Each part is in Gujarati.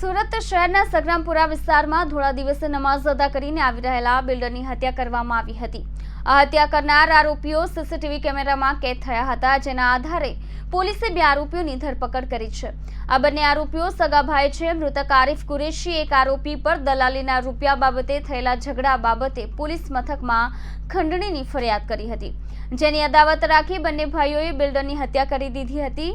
સુરત શહેરના સગ્રામપુરા વિસ્તારમાં ધોળા દિવસે નમાઝ અદા કરીને આવી રહેલા બિલ્ડરની હત્યા કરવામાં આવી હતી. આ હત્યા કરનાર આરોપીઓ સીસીટીવી કેમેરામાં કેદ થયા હતા, જેના આધારે પોલીસે બે આરોપીઓની ધરપકડ કરી છે. આ બંને આરોપીઓ સગાભાઈ છે. મૃતક આરિફ કુરેશી, એક આરોપી પર દલાલીના રૂપિયા બાબતે થયેલા ઝઘડા બાબતે પોલીસ મથકમાં ખંડણીની ફરિયાદ કરી હતી. જેની અદાવત રાખી બંને ભાઈઓએ બિલ્ડરની હત્યા કરી દીધી હતી.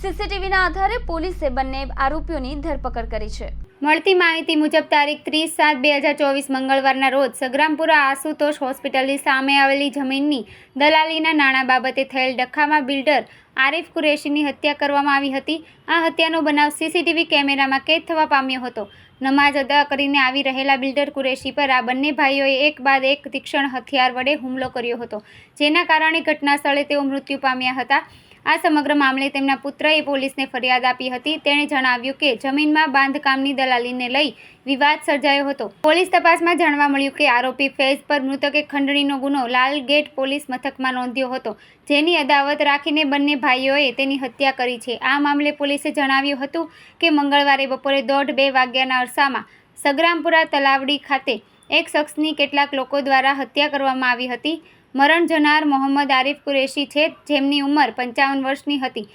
સીસીટીવીના આધારે પોલીસે બંને આરોપીઓની ધરપકડ કરી છે. મળતી માહિતી મુજબ તારીખ ત્રીસ સાત બે હજાર ચોવીસ મંગળવારના રોજ સગ્રામપુરા આશુતોષ હોસ્પિટલની સામે આવેલી જમીનની દલાલીના નાણાં બાબતે થયેલ ડખામાં બિલ્ડર આરિફ કુરેશીની હત્યા કરવામાં આવી હતી. આ હત્યાનો બનાવ સીસીટીવી કેમેરામાં કેદ થવા પામ્યો હતો. નમાઝ અદા કરીને આવી રહેલા બિલ્ડર કુરેશી પર આ બંને ભાઈઓએ એક બાદ એક તીક્ષ્ણ હથિયાર વડે હુમલો કર્યો હતો, જેના કારણે ઘટના સ્થળે તેઓ મૃત્યુ પામ્યા હતા. આ સમગ્ર મામલે તેમના પુત્રએ પોલીસને ફરિયાદ આપી હતી. તેણે જણાવ્યું કે જમીનમાં બાંધકામની દલાલીને લઈ વિવાદ સર્જાયો હતો. પોલીસ તપાસમાં જાણવા મળ્યું કે આરોપી ફૈઝ પર મૃતકે ખંડણીનો ગુનો લાલગેટ પોલીસ મથકમાં નોંધ્યો હતો. જેની અદાવત રાખીને બંને ભાઈઓએ તેની હત્યા કરી છે. આ મામલે પોલીસે જણાવ્યું હતું કે મંગળવારે બપોરે દોઢ બે વાગ્યાના અરસામાં સગ્રામપુરા તલાવડી ખાતે એક શખ્સની કેટલાક લોકો દ્વારા હત્યા કરવામાં આવી હતી. મરણ જનાર મોહમ્મદ આરિફ કુરેશી છે, જેમની ઉંમર પંચાવન વર્ષની હતી.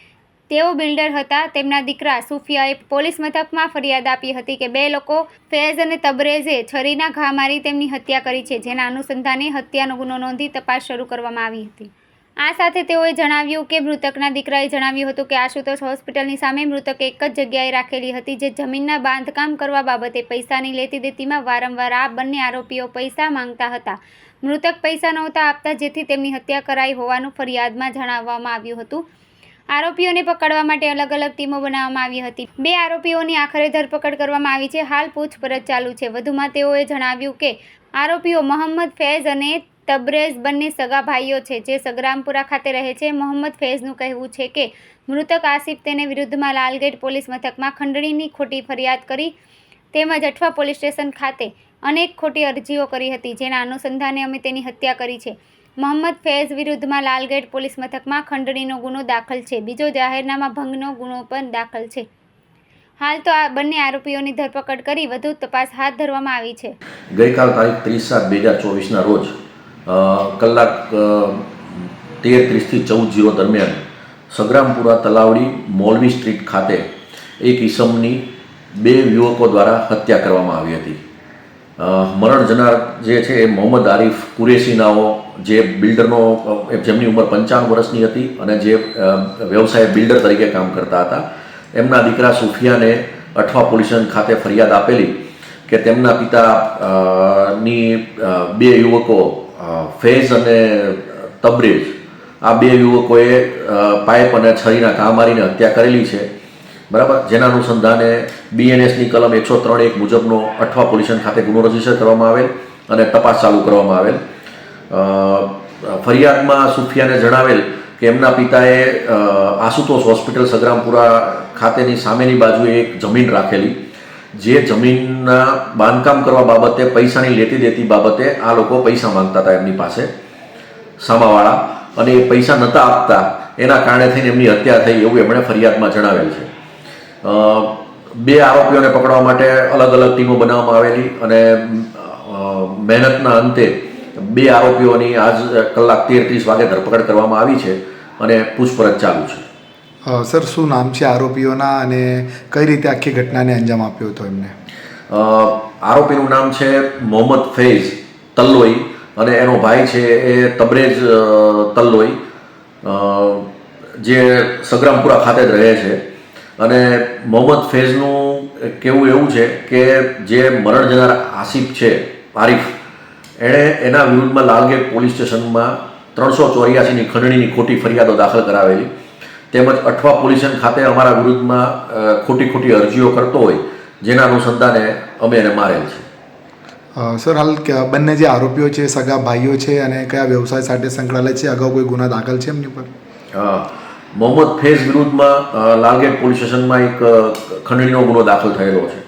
તેઓ બિલ્ડર હતા. તેમના દીકરા સુફિયાએ પોલીસ મથકમાં ફરિયાદ આપી હતી કે બે લોકો ફૈઝ અને તબરેઝે છરીના ઘા મારી તેમની હત્યા કરી છે, જેના અનુસંધાને હત્યાનો ગુનો નોંધી તપાસ શરૂ કરવામાં આવી હતી. આ સાથે તેઓએ જણાવ્યું કે મૃતકના દીકરાએ જણાવ્યું હતું કે આશુતોષ હોસ્પિટલની સામે મૃતક એક જ જગ્યાએ રાખેલી હતી જે જમીનના બાંધકામ કરવા બાબતે પૈસાની લેતી દેતીમાં વારંવાર આ બંને આરોપીઓ પૈસા માંગતા હતા. મૃતક પૈસા નહોતા આપતા, જેથી તેમની હત્યા કરાઈ હોવાનું ફરિયાદમાં જણાવવામાં આવ્યું હતું. આરોપીઓને પકડવા માટે અલગ અલગ ટીમો બનાવવામાં આવી હતી. બે આરોપીઓની આખરે ધરપકડ કરવામાં આવી છે. હાલ પૂછપરછ ચાલુ છે. વધુમાં તેઓએ જણાવ્યું કે આરોપીઓ મોહમ્મદ ફૈઝ અને તબરેઝ બંને સગા ભાઈઓ છે, જે સગરામપુરા ખાતે રહે છે. મોહમ્મદ ફૈઝનું કહેવું છે કે, મૃતક આસિફ તેને વિરુદ્ધમાં લાલગેટ પોલીસ મથકમાં ખંડણીની ખોટી ફરિયાદ કરી તેમજ અઠવા પોલીસ સ્ટેશન ખાતે અનેક ખોટી અરજીઓ કરી હતી, જેના અનુસંધાને અમે તેની હત્યા કરી છે. મોહમ્મદ ફૈઝ વિરુદ્ધમાં લાલગેટ પોલીસ મથકમાં ખંડણીનો ગુનો દાખલ છે. બીજો જાહેરનામા ભંગનો ગુનો પણ દાખલ છે. હાલ તો આ બંને આરોપીઓની ધરપકડ કરી વધુ તપાસ હાથ ધરવામાં આવી છે. ગઈકાલ તારીખ ત્રીસ સાત બે હજાર ચોવીસના રોજ કલાક તેર ત્રીસથી ચૌદ જીરો દરમિયાન સગ્રામપુરા તલાવડી મોલવી સ્ટ્રીટ ખાતે એક ઈસમની બે યુવકો દ્વારા હત્યા કરવામાં આવી હતી. મરણ જનાર જે છે એ મોહમ્મદ આરિફ કુરેશીનાઓ, જે બિલ્ડરનો જેમની ઉંમર પંચાવન વર્ષની હતી અને જે વ્યવસાય બિલ્ડર તરીકે કામ કરતા હતા. એમના દીકરા સુફિયાને અઠવા પોલીસ ખાતે ફરિયાદ આપેલી કે તેમના પિતા ની બે યુવકો ફૈઝ અને તબરેજ. આ બે યુવકોએ પાઇપ અને છરીના ઘા મારીને હત્યા કરેલી છે. બરાબર? જેના અનુસંધાને બીએનએસની કલમ એકસો ત્રણ એક મુજબનો અઠવા પોલ્યુશન ખાતે ગુનો રજિસ્ટર કરવામાં આવેલ અને તપાસ ચાલુ કરવામાં આવેલ. ફરિયાદમાં સુફિયાને જણાવેલ કે એમના પિતાએ આશુતોષ હોસ્પિટલ સગ્રામપુરા ખાતેની સામેની બાજુએ એક જમીન રાખેલી. જે જમીનના બાંધકામ કરવા બાબતે પૈસાની લેતી દેતી બાબતે આ લોકો પૈસા માંગતા હતા એમની પાસે, સામાવાળા. અને એ પૈસા નહોતા આપતા, એના કારણે થઈને એમની હત્યા થઈ એવું એમણે ફરિયાદમાં જણાવેલ છે. બે આરોપીઓને પકડવા માટે અલગ અલગ ટીમો બનાવવામાં આવેલી અને મહેનતના અંતે બે આરોપીઓની આજ કલાક તેર ત્રીસ વાગે ધરપકડ કરવામાં આવી છે અને પૂછપરછ ચાલુ છે. સર, શું નામ છે આરોપીઓના અને કઈ રીતે આખી ઘટનાને અંજામ આપ્યો હતો એમને? આરોપીનું નામ છે મોહમ્મદ ફૈઝ તલ્લોઈ અને એનો ભાઈ છે એ તબરેજ તલ્લોઈ જે સગ્રામપુરા ખાતે જ રહે છે. અને મોહમ્મદ ફૈઝનું કેવું એવું છે કે જે મરણ જનાર આસિફ છે, આરિફ, એણે એના વિરુદ્ધમાં લાલગેટ પોલીસ સ્ટેશનમાં ત્રણસો ચોર્યાસીની ખંડણીની ખોટી ફરિયાદો દાખલ કરાવેલી. તેમજ અઠવા પોલ્યુશન ખાતે અમારા વિરુદ્ધમાં ખોટી ખોટી અરજીઓ કરતો હોય જેના અનુસંધાને અમે એને મારેલ છે. સર હાલ બંને જે આરોપીઓ છે સગા ભાઈઓ છે અને કયા વ્યવસાય સાથે સંકળાયેલા છે અગાઉ કોઈ ગુના દાખલ છે એમની પર? મોહમ્મદ ફેઝ વિરુદ્ધમાં લાલગેટ પોલીસ સ્ટેશનમાં એક ખંડણીનો ગુનો દાખલ થયેલો છે.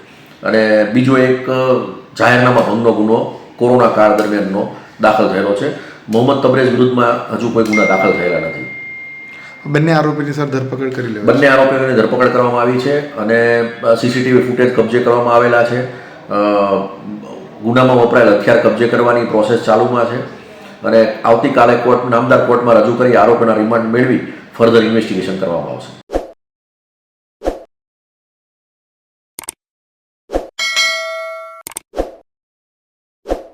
અને બીજો એક જાહેરનામા ભંગનો ગુનો કોરોના કાળ દરમિયાનનો દાખલ થયેલો છે. મોહમ્મદ તબરેજ વિરુદ્ધમાં હજુ કોઈ ગુના દાખલ થયેલા નથી. બંને આરોપીની સર ધરપકડ કરી લેવાય બંને આરોપીઓની ધરપકડ કરવામાં આવી છે અને સીસીટીવી ફૂટેજ કબજે કરવામાં આવેલા છે. ગુનામાં વપરાયેલ હથિયાર કબજે કરવાની પ્રોસેસ ચાલુમાં છે. અને આવતીકાલે કોર્ટ, નામદાર કોર્ટમાં રજૂ કરી આરોપીના રિમાન્ડ મેળવી ફર્ધર ઇન્વેસ્ટિગેશન કરવામાં આવશે.